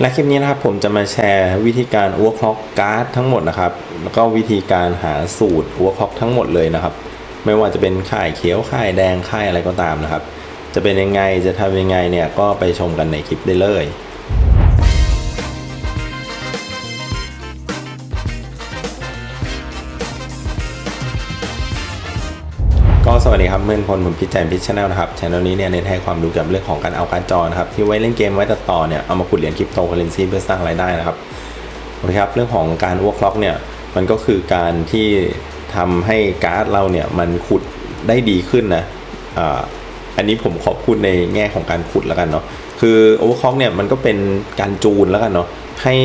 และคลิปนี้นะครับผมจะมาแชร์วิธีการ overclock การ์ดทั้งหมดนะครับ แล้วก็วิธีการหาสูตร overclock ทั้งหมดเลยนะครับ ไม่ว่าจะเป็นข่ายเขียวข่ายแดงข่ายอะไรก็ตามนะครับ จะเป็นยังไงจะทำยังไงเนี่ยก็ไปชมกันในคลิปได้เลย วัสดีครับเมื่อนพลผมพิจารณพิชแนลนะครับช anel นี้เนี่ยเน้นให้ความรู้เกี่ยวกับเรื่องของการเอาการจอนะครับที่ไว้เล่นเกมไว้ตัดต่อเนี่ยเอามาขุดเหรียญคริปโตเคอเรนซีเพื่อสร้างรายได้นะครับโอเคครับเรื่องของการวอล์กล็อกเนี่ยมันก็คือการที่ทำให้การ์ดเราเนี่ยมันขุดได้ดีขึ้นนะอ่าอันนี้ผมขอพูดในแง่ของการขุดแล้วกันเนาะคือโอเวอร์คล็อกเนี่ยมันก็เป็นการจูนแล้วกันเนาะให้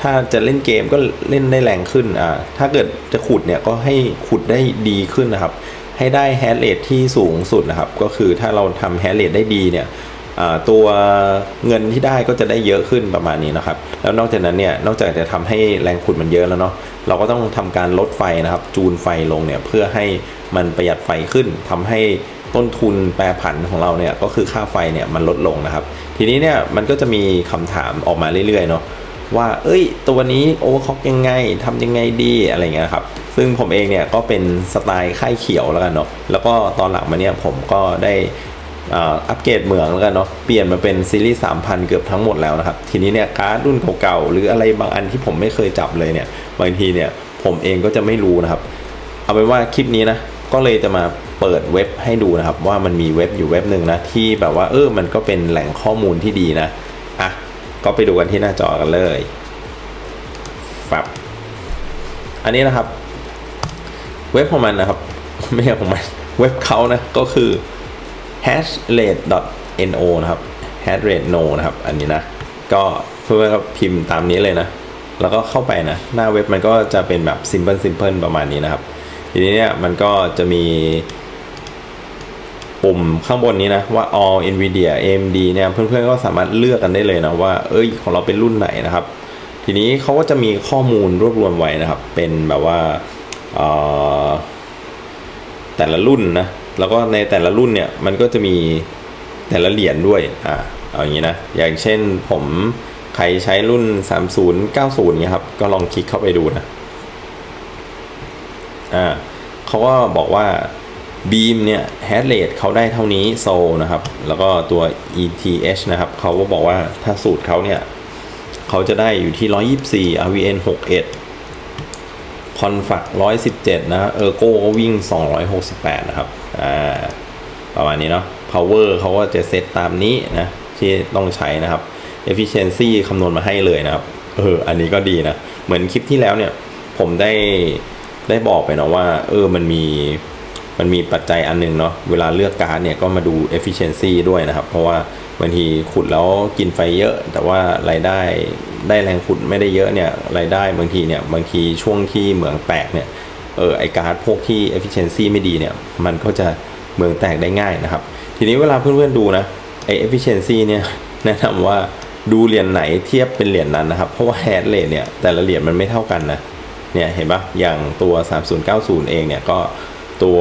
ถ้าจะเล่นเกมก็เล่นได้แรงขึ้นอ่าถ้าเกิดจะขุดเนี่ยก็ให้ขุดได้ดีขึ้นนะครับ ให้ได้แฮชเรทที่สูงสุดนะครับ ก็คือถ้าเราทำแฮชเรทได้ดีเนี่ยตัวเงินที่ได้ก็จะได้เยอะขึ้นประมาณนี้นะครับ แล้วนอกจากนั้นเนี่ยนอกจากจะทำให้แรงขุดมันเยอะแล้วเนาะเราก็ต้องทำการลดไฟนะครับ จูนไฟลงเนี่ยเพื่อให้มันประหยัดไฟขึ้นทำให้ต้นทุนแปรผันของเราเนี่ยก็คือค่าไฟเนี่ยมันลดลงนะครับ ทีนี้เนี่ยมันก็จะมีคำถามออกมาเรื่อยๆเนาะ ว่า เอ้ย ตัวนี้โอเวอร์คล็อกยังไงทำยังไงดีอะไรเงี้ยครับ ซึ่งผมเองเนี่ยก็เป็นสไตล์ค่ายเขียวแล้วกันเนาะแล้วก็ตอนหลังมาเนี่ยผมก็ได้อัปเกรดเหมืองแล้วกันเนาะเปลี่ยนมาเป็นซีรีส์3,000 เกือบทั้งหมดแล้วนะครับ ทีนี้เนี่ยการ์ดรุ่นเก่าๆ หรืออะไรบางอันที่ผมไม่เคยจับเลยเนี่ยบางทีเนี่ยผมเองก็จะไม่รู้นะครับ เอาเป็นว่าคลิปนี้นะก็เลยจะมาเปิดเว็บให้ดูนะครับ ว่ามันมีเว็บอยู่เว็บหนึ่งนะที่แบบว่าเออมันก็เป็นแหล่งข้อมูลที่ดีนะอะ ก็ไปดูกันที่หน้าจอกันเลยฟับอันนี้นะครับ เว็บของมันนะครับ ไม่ใช่ของมัน เว็บเขานะ ก็คือ hashrate.no นะครับ hashrate no นะครับ อันนี้นะ ก็เพื่อนๆก็พิมพ์ตามนี้เลยนะ แล้วก็เข้าไปนะ หน้าเว็บมันก็จะเป็นแบบ simple simple ประมาณนี้นะครับ ทีนี้เนี่ยมันก็จะมี ปุ่มข้างบนนี้นะว่า all nvidia amd เนี่ยเพื่อนๆก็สามารถเลือกกันได้เลยนะว่าเอ้ยของเราเป็นรุ่นไหนนะครับ ทีนี้เขาก็จะมีข้อมูลรวบรวมไว้นะครับ เป็นแบบว่าแต่ละรุ่นนะแล้วก็ในแต่ละรุ่นเนี่ยมันก็จะมีแต่ละเหรียญด้วยอ่าเอาอย่างนี้นะอย่างเช่นผมใครใช้รุ่น 3090เนี่ยครับก็ลองคลิกเข้าไปดูนะอ่าเขาก็บอกว่า บีมเนี่ยแฮชเรทเขาได้เท่านี้โซนะครับ แล้วก็ตัว ETH นะครับเขาก็บอกว่าถ้าสูตรเขาเนี่ยเขาจะได้อยู่ที่ 124 RVN 61 คอนฟัก117 นะเออร์โก้ก็วิ่ง 268 นะครับ อ่า ประมาณนี้เนาะ power เขาก็จะเซตตามนี้นะ ที่ต้องใช้นะครับ efficiency คำนวณมาให้เลยนะครับ เออ อันนี้ก็ดีนะ เหมือนคลิปที่แล้วเนี่ย ผมได้ได้บอกไปนะว่า เออ มันมี มันมีปัจจัยอันหนึงเนาะเวลาเลือกการ์ดเนี่ยก็มาดู efficiency ด้วยนะครับ เพราะว่าบางทีขุดแล้วกินไฟเยอะ แต่ว่ารายได้ได้แรงขุดไม่ได้เยอะเนี่ยรายได้บางทีเนี่ยบางทีช่วงที่เหมืองแตกเนี่ยเออไอการ์ดพวกที่ efficiency ไม่ดีเนี่ยมันก็จะเหมืองแตกได้ง่ายนะครับ ทีนี้เวลาเพื่อนๆดูนะไอ efficiency เนี่ยแนะนำว่าดูเหรียญไหนเทียบเป็นเหรียญนั้นนะครับ เพราะว่า head rate เนี่ยแต่ละเหรียญมันไม่เท่ากันนะเนี่ยเห็นปะอย่างตัว 3090 เองเนี่ยก็ ตัว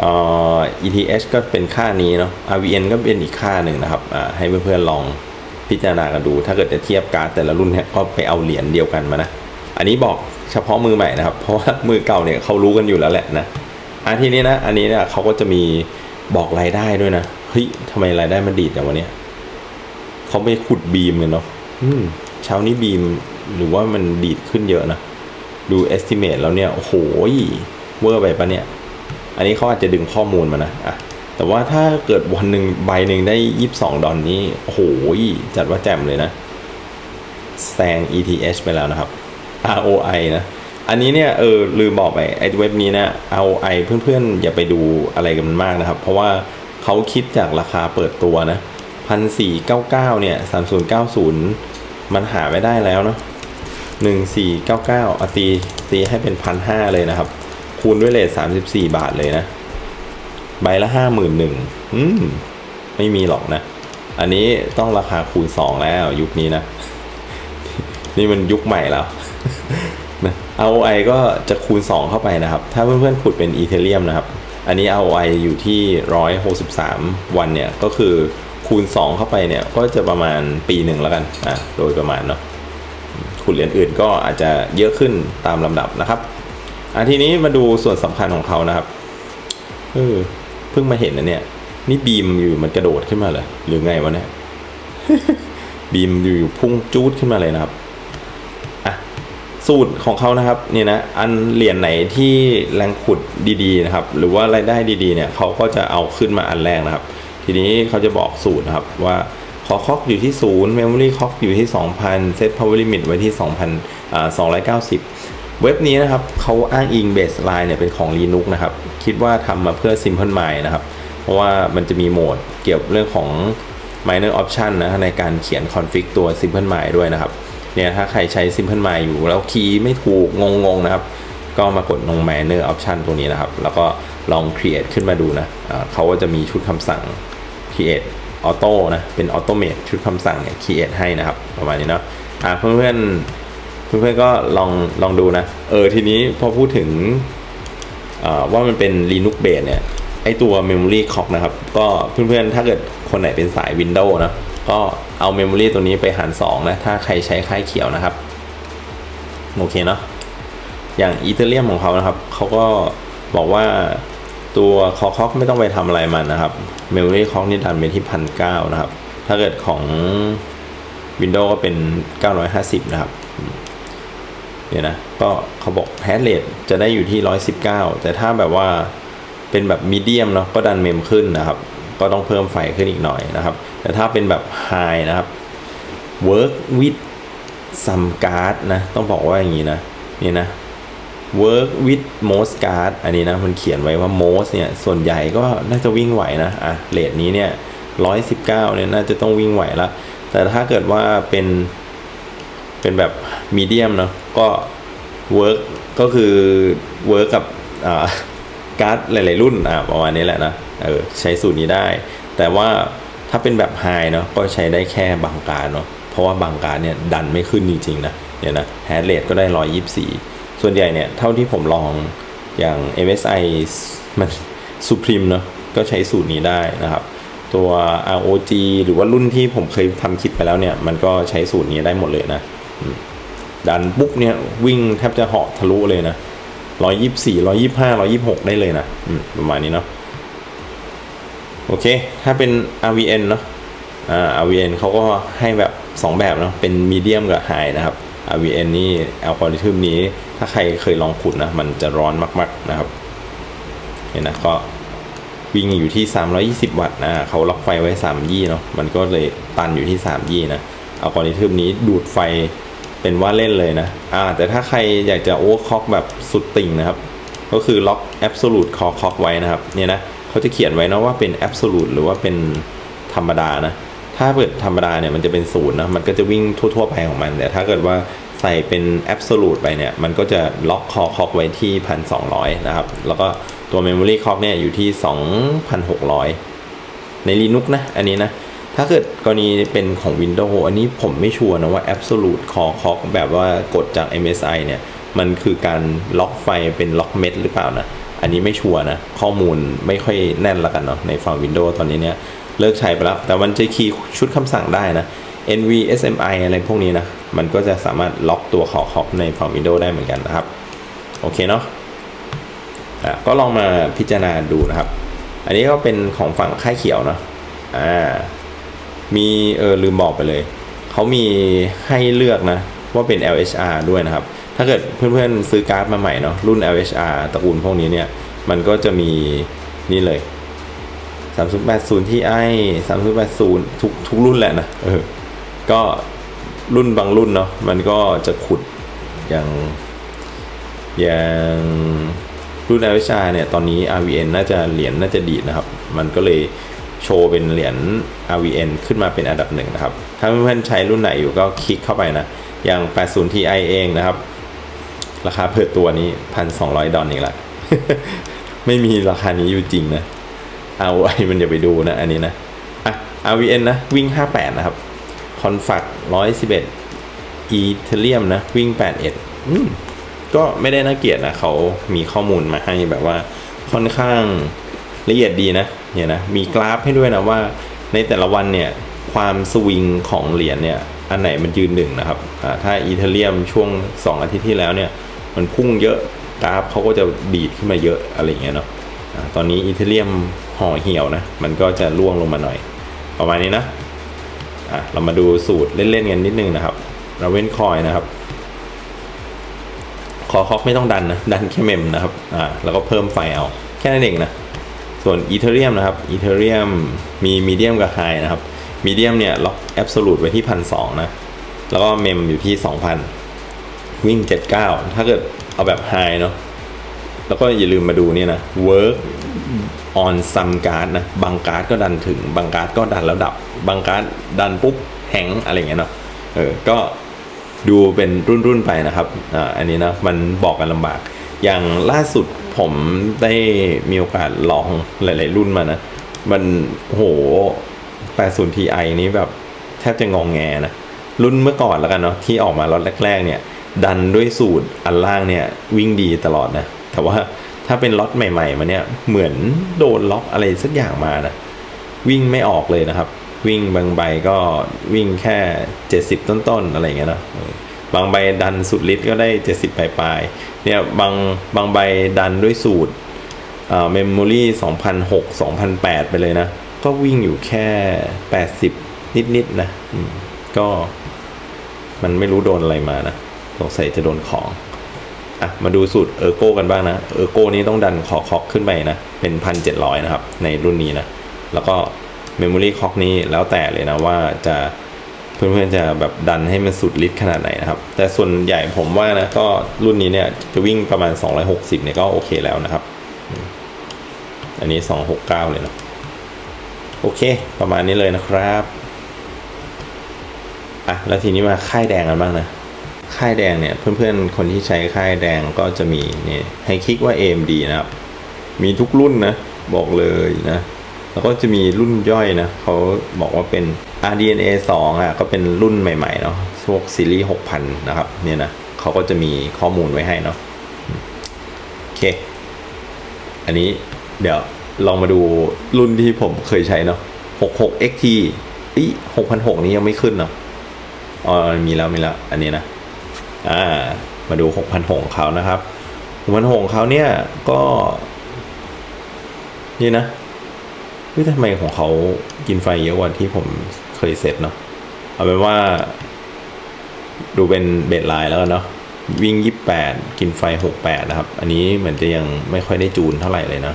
เอ่อ ETH ก็เป็นค่านี้เนาะ RVN ก็เป็นอีกค่าหนึ่งนะครับอ่าให้เพื่อนๆลองพิจารณากันดู ถ้าเกิดจะเทียบการแต่ละรุ่นเนี่ยก็ไปเอาเหรียญเดียวกันมานะ อันนี้บอกเฉพาะมือใหม่นะครับ เพราะว่ามือเก่าเนี่ยเขารู้กันอยู่แล้วแหละนะอันที่นี้นะ อันนี้เนี่ยเขาก็จะมีบอกรายได้ด้วยนะเฮ้ยทำไมรายได้มันดีดอย่างวันนี้เขาไปขุดบีมกันเนาะอืมเช้านี้บีมหรือว่ามันดีดขึ้นเยอะนะ ดู estimate แล้วเนี่ย โอ้โห เวอร์ไปปะเนี่ย อันนี้เขาอาจจะดึงข้อมูลมานะอะแต่ว่าถ้าเกิดวันหนึ่งใบหนึ่งได้ 22 ดอลนี้โอ้โหจัดว่าแจ่มเลยนะแซง ETH ไปแล้วนะครับ ROI นะ อันนี้เนี่ยเออลืมบอกไปไอ้เว็บนี้นะ ROI เพื่อนๆ อย่าไปดูอะไรกันมากนะครับ เพราะว่าเขาคิดจากราคาเปิดตัวนะพันสี่เก้าเก้าเนี่ยสามศูนย์เก้าศูนย์มันหาไม่ได้แล้วเนาะหนึ่งสี่เก้าเก้าอตีตีให้เป็นพันห้าเลยนะครับ คูณด้วยเลทสามสิบสี่บาทเลยนะ ใบละห้าหมื่นหนึ่งอืม ไม่มีหรอกนะ อันนี้ต้องราคาคูณสองแล้วยุคนี้นะ นี่มันยุคใหม่แล้วนะ ROI ก็จะคูณ 2 เข้าไปนะครับ ถ้าเพื่อนๆขุดเป็นอีเทเรียมนะครับ อันนี้ ROI อยู่ที่ 163 วันเนี่ย ก็คือคูณ 2 เข้าไปเนี่ย ก็จะประมาณปีหนึ่งแล้วกันอะโดยประมาณเนาะ ขุดเหรียญอื่นก็อาจจะเยอะขึ้นตามลำดับนะครับ อะทีนี้มาดูส่วนสำคัญของเขานะครับเออเพิ่งมาเห็นนะเนี่ย นี่บีมอยู่มันกระโดดขึ้นมาเลยหรือไงวะเนี่ยบีมอยู่พุ่งจูดขึ้นมาเลยนะครับอะสูตรของเขานะครับเนี่ยนะอันเหรียญไหนที่แรงขุดดีๆนะครับ หรือว่ารายได้ดีๆเนี่ยเขาก็จะเอาขึ้นมาอันแรกนะครับ ทีนี้เขาจะบอกสูตรนะครับว่าคอคอกอยู่ที่ศูนย์เมมโมรี่คอกอยู่ที่ 2,000 เซตพาวเวอร์ลิมิตไว้ที่2,000อ่า290 เว็บนี้นะครับเขาอ้างอิงเบสไลน์เนี่ยเป็นของ Linux นะครับ คิดว่าทำมาเพื่อ Simple Mind นะครับ เพราะว่ามันจะมีโหมดเกี่ยวกับเรื่องของ minor option นะในการเขียน config ตัว Simple Mind ด้วยนะครับเนี่ยถ้าใครใช้ Simple Mind อยู่แล้วคีย์ไม่ถูกงงๆนะครับ ก็มากดลง minor option ตัวนี้นะครับ แล้วก็ลอง create ขึ้นมาดูนะอ่าเขาก็จะมีชุดคำสั่ง create auto นะเป็น automate ชุดคำสั่งเนี่ย create ให้นะครับ ประมาณนี้เนาะอ่าเพื่อนๆ เพื่อนๆก็ลองลองดูนะ เออทีนี้พอพูดถึงว่ามันเป็น Linux base เนี่ย ไอตัว Memory Clock นะครับ ก็เพื่อนๆ ถ้าเกิดคนไหนเป็นสาย Windows นะ ก็เอา Memory ตัวนี้ไปหาร 2 นะ ถ้าใครใช้ค่ายเขียวนะครับ โอเคเนาะอย่างอีเทเรียมของเขานะครับ เขาก็บอกว่าตัวคอคอกไม่ต้องไปทำอะไรมันนะครับ Memory Clock นี่ดันไปที่พันเนะครับ ถ้าเกิดของ Windows ก็เป็น 950 นะครับ เนี่ยนะก็เขาบอกแฮชเรทจะได้อยู่ที่ 119 แต่ถ้าแบบว่าเป็นแบบมีเดียมเนาะก็ดันเมมขึ้นนะครับ ก็ต้องเพิ่มไฟขึ้นอีกหน่อยนะครับ แต่ถ้าเป็นแบบไฮนะครับ work with some card นะ ต้องบอกว่าอย่างนี้นะนี่นะ work with most card อันนี้นะ มันเขียนไว้ว่า most เนี่ย ส่วนใหญ่ก็น่าจะวิ่งไหวนะ อะเรทนี้เนี่ย 119 เนี่ย น่าจะต้องวิ่งไหวละ แต่ถ้าเกิดว่าเป็น เป็นแบบมีเดียมเนาะก็เวิร์กก็คือเวิร์กกับการ์ดหลาย ๆ รุ่นอ่าประมาณนี้แหละนะเออใช้สูตรนี้ได้ แต่ว่าถ้าเป็นแบบไฮเนาะก็ใช้ได้แค่บางการเนาะเพราะว่าบางการเนี่ยดันไม่ขึ้นจริง ๆ นะเนี่ยนะแฮชเรทก็ได้ 124 ส่วนใหญ่เนี่ยเท่าที่ผมลองอย่าง MSI มัน Supreme เนาะก็ใช้สูตรนี้ได้นะครับตัว ROG หรือว่ารุ่นที่ผมเคยทำคลิปไปแล้วเนี่ย มันก็ใช้สูตรนี้ได้หมดเลยนะ ดันปุ๊บเนี่ยวิ่งแทบจะเหาะทะลุเลยนะร้อยยี่สี่ร้อยยี่ห้าร้อยี่หกได้เลยนะประมาณนี้เนาะโอเค ถ้าเป็น RVN เนาะอ่า RVN เขาก็ให้แบบ 2 แบบเนาะเป็นมีเดียมกับไฮนะครับ RVN นี่อัลกอริทึมนี้ ถ้าใครเคยลองขุดนะ มันจะร้อนมาก ๆ นะครับเนี่ยนะก็วิ่งอยู่ที่ 320 วัตต์นะเขาล็อกไฟไว้ 3 ยี่เนาะมันก็เลยตันอยู่ที่ 3 ยี่นะอัลกอริทึมนี้ดูดไฟ เป็นว่าเล่นเลยนะอ่าแต่ถ้าใครอยากจะโอเวอร์คล็อกแบบสุดติ่งนะครับ ก็คือล็อก absolute clock clock ไว้นะครับเนี่ยนะเขาจะเขียนไว้นะว่าเป็น absolute หรือว่าเป็นธรรมดานะ ถ้าเกิดธรรมดาเนี่ยมันจะเป็นศูนย์นะมันก็จะวิ่งทั่ว ๆ ไปของมัน แต่ถ้าเกิดว่าใส่เป็น absolute ไปเนี่ยมันก็จะล็อกคอคอกไว้ที่1,200นะครับแล้วก็ตัว memory clock เนี่ยอยู่ที่ 2,600 ใน Linux นะอันนี้นะ ถ้าเกิดกรณีเป็นของ Windows อันนี้ผมไม่ชัวร์นะว่า absolute core clock แบบว่ากดจาก MSI เนี่ย มันคือการล็อกไฟเป็นล็อกเม็ดหรือเปล่านะ อันนี้ไม่ชัวร์นะ ข้อมูลไม่ค่อยแน่นละกันเนาะในฝั่ง Windows ตอนนี้เนี่ย เลิกใช้ไปแล้ว แต่มันจะคีย์ชุดคำสั่งได้นะ NV SMI อะไรพวกนี้นะ มันก็จะสามารถล็อกตัวขอคอกในฝั่ง Windows ได้เหมือนกันนะครับ โอเคเนาะะก็ลองมาพิจารณาดูนะครับ อันนี้ก็เป็นของฝั่งค่ายเขียวเนาะอ่า มีเออลืมบอกไปเลย เขามีให้เลือกนะ ว่าเป็น LHR ด้วยนะครับ ถ้าเกิดเพื่อนๆซื้อการ์ดมาใหม่เนาะรุ่น LHR ตระกูลพวกนี้เนี่ย มันก็จะมีนี่เลย3080 Ti 3080 ทุกทุกรุ่นแหละนะเออก็รุ่นบางรุ่นเนาะมันก็จะขุดอย่างอย่างรุ่น LHR เนี่ย ตอนนี้ RVN น่าจะเหรียญน่าจะดีดนะครับ มันก็เลย โชว์เป็นเหรียญ RVN ขึ้นมาเป็นอันดับหนึ่งนะครับ ถ้าเพื่อนๆใช้รุ่นไหนอยู่ก็คลิกเข้าไปนะ อย่าง 80 Ti เองนะครับ ราคาเปิดตัวนี้ 1,200 ดอลลาร์อีกละ ไม่มีราคานี้อยู่จริงนะ เอาไว้มันอย่าไปดูนะ อันนี้นะอะ RVN นะ วิ่ง 58 นะครับ คอนฟัก111 อีเทเรียมนะ วิ่ง 81อืมก็ไม่ได้น่าเกลียดนะเขามีข้อมูลมาให้แบบว่าค่อนข้าง ละเอียดดีนะเนี่ยนะมีกราฟให้ด้วยนะว่าในแต่ละวันเนี่ยความสวิงของเหรียญเนี่ยอันไหนมันยืนหนึ่งนะครับถ้าอีเทเรียมช่วง 2 อาทิตย์ที่แล้วเนี่ยมันพุ่งเยอะกราฟเขาก็จะบีดขึ้นมาเยอะอะไรอย่างเงี้ยเนาะอ่าตอนนี้อีเทเรียมห่อเหี่ยวนะมันก็จะร่วงลงมาหน่อย ประมาณนี้นะะเรามาดูสูตรเล่นๆกันนิดนึงนะครับเราเว้นคอยนะครับคอคอกไม่ต้องดันนะดันแค่เมมนะครับอ่าแล้วก็เพิ่มไฟเอาแค่นั้นเองนะ ส่วนอีเทเรียมนะครับอีเทเรียมมีมีเดียมกับไฮนะครับมีเดียมเนี่ยล็อกแอบสูตไว้ที่พันสองนะ แล้วก็เมมอยู่ที่สองพันวิ่งเจ็ดเก้าถ้าเกิดเอาแบบไฮเนาะแล้วก็อย่าลืมมาดูเนี่ยนะ work on some card นะ บางการ์ดก็ดันถึง บางการ์ดก็ดันแล้วดับ บางการ์ดดันปุ๊บแหงอะไรเงี้ยเนาะเออก็ดูเป็นรุ่นๆไปนะครับอ่าอันนี้นะมันบอกกันลำบาก อย่างล่าสุด ผมได้มีโอกาสลองหลาย ๆ รุ่นมานะ มันโห 80 Ti นี้แบบแทบจะงองแงนะ รุ่นเมื่อก่อนแล้วกันเนาะที่ออกมาล็อตแรก ๆ เนี่ย ดันด้วยสูตรอันล่างเนี่ย วิ่งดีตลอดนะ แต่ว่าถ้าเป็นล็อตใหม่ ๆ มาเนี่ยเหมือนโดนล็อกอะไรสักอย่างมานะวิ่งไม่ออกเลยนะครับ วิ่งบางใบก็วิ่งแค่ 70 ต้น ๆ อะไรอย่างเงี้ยนะ บางใบดันสุดฤทธิ์ก็ได้ 70 ปลายๆเนี่ยบางบางใบดันด้วยสูตรเมมโมรี่2006 2008 ไปเลยนะ ก็วิ่งอยู่แค่ 80 นิดๆนะอืมก็มันไม่รู้โดนอะไรมานะสงสัยจะโดนของอะมาดูสูตรเออร์โก้กันบ้างนะเออร์โก้นี้ต้องดันขอคอกขึ้นไปนะ เป็นพันเจ็ดร้อยนะครับ ในรุ่นนี้นะ แล้วก็เมมโมรี่คอกนี้แล้วแต่เลยนะว่าจะ เพื่อนๆจะแบบดันให้มันสุดฤทธิ์ขนาดไหนนะครับ แต่ส่วนใหญ่ผมว่านะก็รุ่นนี้เนี่ยจะวิ่งประมาณ 260เนี่ยก็โอเคแล้วนะครับ อันนี้ 269 เลยเนาะโอเค ประมาณนี้เลยนะครับอะแล้วทีนี้มาค่ายแดงกันบ้างนะค่ายแดงเนี่ยเพื่อนๆ คนที่ใช้ค่ายแดงก็จะมีเนี่ยให้คลิกว่า AMD นะครับ มีทุกรุ่นนะ บอกเลยนะ แล้วก็จะมีรุ่นย่อยนะเขาบอกว่าเป็น RDNA 2อะก็เป็นรุ่นใหม่ๆเนาะพวกซีรีส์6,000 นะครับ เนี่ยนะเขาก็จะมีข้อมูลไว้ให้เนาะโอเค อันนี้เดี๋ยวลองมาดูรุ่นที่ผมเคยใช้เนาะ66 XT อี6,600นี้ยังไม่ขึ้นเนาะอ๋อมีแล้วมีแล้ว อันนี้นะอ่ามาดู6,000หงเขานะครับ6,000หงเขาเนี่ยก็ นี่นะ เฮ้ยทำไมของเขากินไฟเยอะกว่าที่ผมเคยเสร็จเนาะเอาเป็นว่า ดูเป็นเบสไลน์แล้วกันเนาะวิ่ง 28 กินไฟ 68 นะครับ อันนี้เหมือนจะยังไม่ค่อยได้จูนเท่าไหร่เลยนะ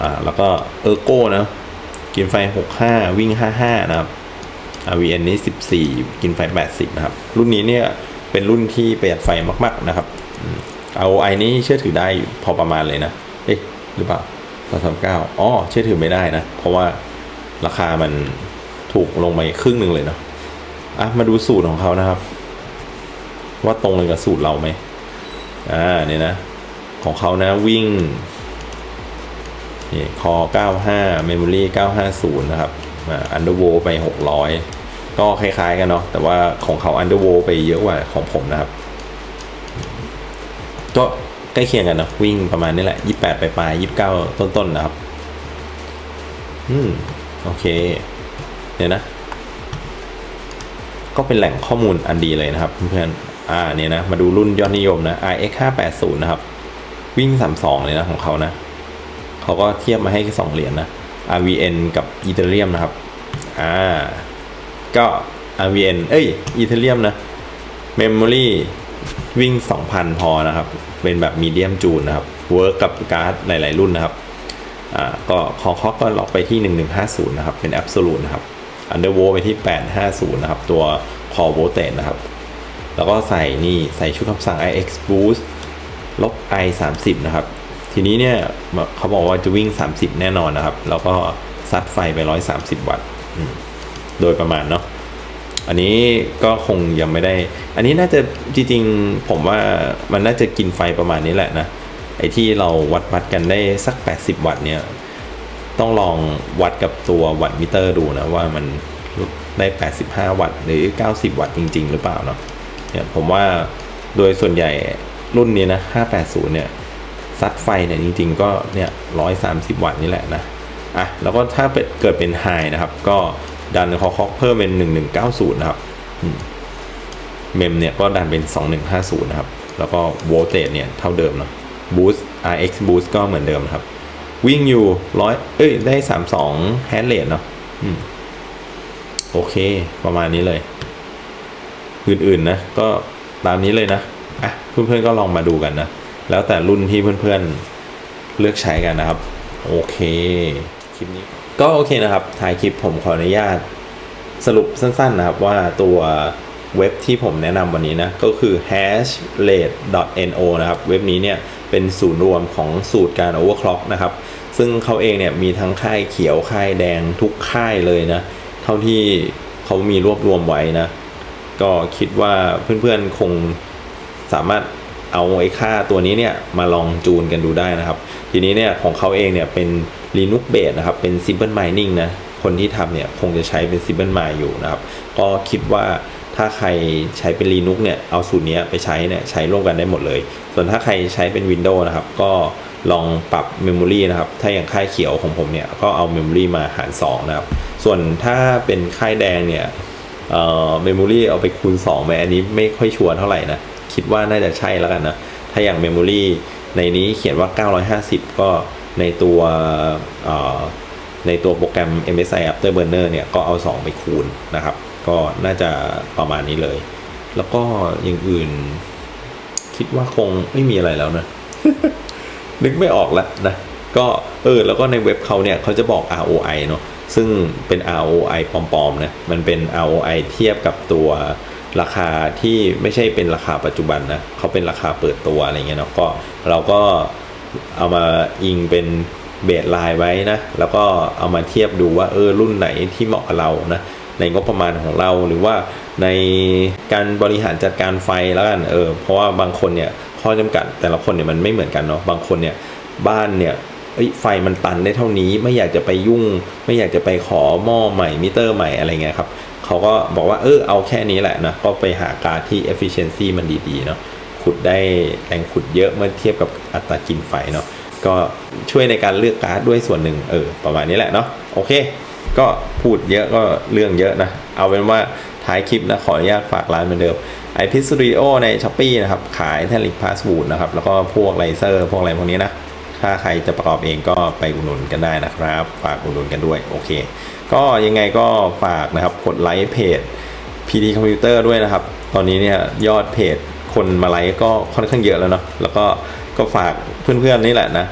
อ่า แล้วก็เออร์โก้นะ กินไฟ 65 วิ่ง 55 นะครับ RVN นี้ 14 กินไฟ 80 นะครับ รุ่นนี้เนี่ยเป็นรุ่นที่ประหยัดไฟมาก ๆ นะครับเอืม ROI นี้เชื่อถือได้พอประมาณเลยนะ เอ๊ะ หรือเปล่า 339อ๋อเชื่อถือไม่ได้นะ เพราะว่าราคามันถูกลงไปครึ่งหนึ่งเลยเนาะอะมาดูสูตรของเขานะครับ ว่าตรงกันกับสูตรเราไหมอ่าเนี่ยนะ ของเขานะวิ่งนี่คอ95 Memory 950 นะครับอ่า Underworld ไป 600 ก็คล้ายๆกันเนาะแต่ว่าของเขา Underworld ไปเยอะกว่าของผมนะครับ ก็ ใกล้เคียงกันนะวิ่งประมาณนี้แหละ28ไปปลาย29ต้นๆนะครับ อืม โอเค เดี๋ยวนะ ก็เป็นแหล่งข้อมูลอันดีเลยนะครับ เพื่อนๆอ่าเนี่ยนะ มาดูรุ่นยอดนิยมนะ RX 580นะครับ วิ่ง 32 เลยนะของเขานะ เขาก็เทียบมาให้สองเหรียญนะ RVN กับ Ethereum นะครับ อ่า ก็ RVN เอ้ย Ethereum นะ Memory วิ่ง 2,000 พอนะครับ เป็นแบบมีเดียมจูนนะครับเวิร์กกับการ์ดหลาย ๆ รุ่นนะครับอ่าก็คอคอก็ล็อกไปที่ 1150 นะครับ เป็น Absolute นะครับ Underworld ไปที่ 850 นะครับ ตัว Core Voltage นะครับ แล้วก็ใส่นี่ใส่ชุดคำสั่ง IX Boost ลบ i 3 0 นะครับ ทีนี้เนี่ยเขาบอกว่าจะวิ่ง 30 แน่นอนนะครับ แล้วก็ซัดไฟไป 130 วัตต์โดยประมาณเนาะ อันนี้ก็คงยังไม่ได้ อันนี้น่าจะจริงๆผมว่ามันน่าจะกินไฟประมาณนี้แหละนะ ไอ้ที่เราวัดวัดกันได้สัก 80 วัตต์เนี่ย ต้องลองวัดกับตัววัตต์มิเตอร์ดูนะ ว่ามันได้ 85 วัตต์หรือ 90 วัตต์จริง ๆ หรือเปล่าเนาะ เนี่ยผมว่าโดยส่วนใหญ่รุ่นนี้นะ 580 เนี่ยซัดไฟเนี่ยจริง ๆ ก็เนี่ย 130 วัตต์นี่แหละนะ อะ แล้วก็ถ้าเป็นเกิดเป็นไฮนะครับ ก็ ดันคอคอกเพิ่มเป็น 1190 นะครับเมมเนี่ยก็ดันเป็น 2150 นะครับ แล้วก็โวลเตจเนี่ยเท่าเดิมเนาะบูสต์ RX boost ก็เหมือนเดิมนะครับ วิ่งอยู่ร้อยเอ้ย ได้ 32แฮนด์เรทเนาะโอเค ประมาณนี้เลย อื่นๆนะ ก็ตามนี้เลยนะ อะ เพื่อนๆก็ลองมาดูกันนะ แล้วแต่รุ่นที่เพื่อนๆเลือกใช้กันนะครับ โอเค คลิปนี้ ก็โอเคนะครับท้ายคลิปผมขออนุญาตสรุปสั้นๆนะครับว่าตัวเว็บที่ผมแนะนำวันนี้นะ ก็คือ hashrate.no นะครับ เว็บนี้เนี่ยเป็นศูนย์รวมของสูตรการ overclock นะครับ ซึ่งเขาเองเนี่ยมีทั้งค่ายเขียวค่ายแดงทุกค่ายเลยนะ เท่าที่เขามีรวบรวมไว้นะ ก็คิดว่าเพื่อนๆคงสามารถเอาไอ้ค่าตัวนี้เนี่ยมาลองจูนกันดูได้นะครับ ทีนี้เนี่ยของเขาเองเนี่ยเป็น Linux Base นะครับ เป็น Simple Mining นะ คนที่ทำเนี่ยคงจะใช้เป็น Simple Mine อยู่นะครับ ก็คิดว่าถ้าใครใช้เป็น Linux เนี่ย เอาสูตรเนี้ยไปใช้เนี่ย ใช้ร่วมกันได้หมดเลย ส่วนถ้าใครใช้เป็น Windows นะครับ ก็ลองปรับ Memory นะครับ ถ้าอย่างค่ายเขียวของผมเนี่ย ก็เอา Memory มาหาร 2 นะครับ ส่วนถ้าเป็นค่ายแดงเนี่ยเอ่อเมมโมรีเอาไปคูณ2ไปอันนี้ไม่ค่อยชัวร์เท่าไหร่นะ คิดว่าน่าจะใช่แล้วกันนะ ถ้าอย่างเมมโมรีในนี้เขียนว่า 950 ก็ ในตัวในตัวโปรแกรม MSI Afterburner เนี่ยก็เอา 2 ไปคูณนะครับ ก็น่าจะประมาณนี้เลย แล้วก็อย่างอื่น คิดว่าคงไม่มีอะไรแล้วนะ นึกไม่ออกแล้วนะ ก็เออแล้วก็ในเว็บเขาเนี่ยเขาจะบอก ROI เนอะซึ่งเป็น ROI ปลอมๆนะ มันเป็น ROI เทียบกับตัวราคาที่ไม่ใช่เป็นราคาปัจจุบันนะเขาเป็นราคาเปิดตัวอะไรเงี้ยเนาะก็เราก็ เอามาอิงเป็นเบสไลน์ไว้นะแล้วก็เอามาเทียบดูว่าเออรุ่นไหนที่เหมาะกับเรานะในงบประมาณของเราหรือว่าในการบริหารจัดการไฟแล้วกันเออเพราะว่าบางคนเนี่ยข้อจำกัดแต่ละคนเนี่ยมันไม่เหมือนกันเนาะบางคนเนี่ยบ้านเนี่ยเอ้ยไฟมันตันได้เท่านี้ไม่อยากจะไปยุ่ง ไม่อยากจะไปขอหม้อใหม่มิเตอร์ใหม่อะไรเงี้ยครับเขาก็บอกว่าเออเอาแค่นี้แหละนะก็ไปหาการที่ efficiency มันดีๆเนาะ ขุดได้แรงขุดเยอะเมื่อเทียบกับอัตรากินไฟเนาะก็ช่วยในการเลือกการ์ดด้วยส่วนหนึ่งเออประมาณนี้แหละเนาะโอเค ก็พูดเยอะก็เรื่องเยอะนะ เอาเป็นว่าท้ายคลิปนะขออนุญาตฝากร้านเหมือนเดิม i p ิ Studio ใน s h อ p e e นะครับ ขายแทลิกพาสบูดนะครับ แล้วก็พวกไลเซอร์พวกอะไรพวกนี้นะ ถ้าใครจะประกอบเองก็ไปอุดหนุนกันได้นะครับ ฝากอุดหนุนกันด้วย โอเค ก็ยังไงก็ฝากนะครับกดไลค์เพจ PD Computer ด้วยนะครับ ตอนนี้เนี่ยยอดเพจ คนมาไลค์ก็ค่อนข้างเยอะแล้วเนาะแล้วก็ก็ฝากเพื่อนๆนี่แหละนะ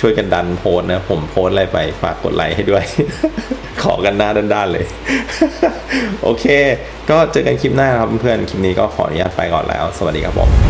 ช่วยกันดันโพสนะ ผมโพสอะไรไปฝากกดไลค์ให้ด้วย ขอกันหน้าด้านๆเลย โอเค ก็เจอกันคลิปหน้าครับเพื่อนๆ คลิปนี้ก็ขออนุญาตไปก่อนแล้ว สวัสดีครับผม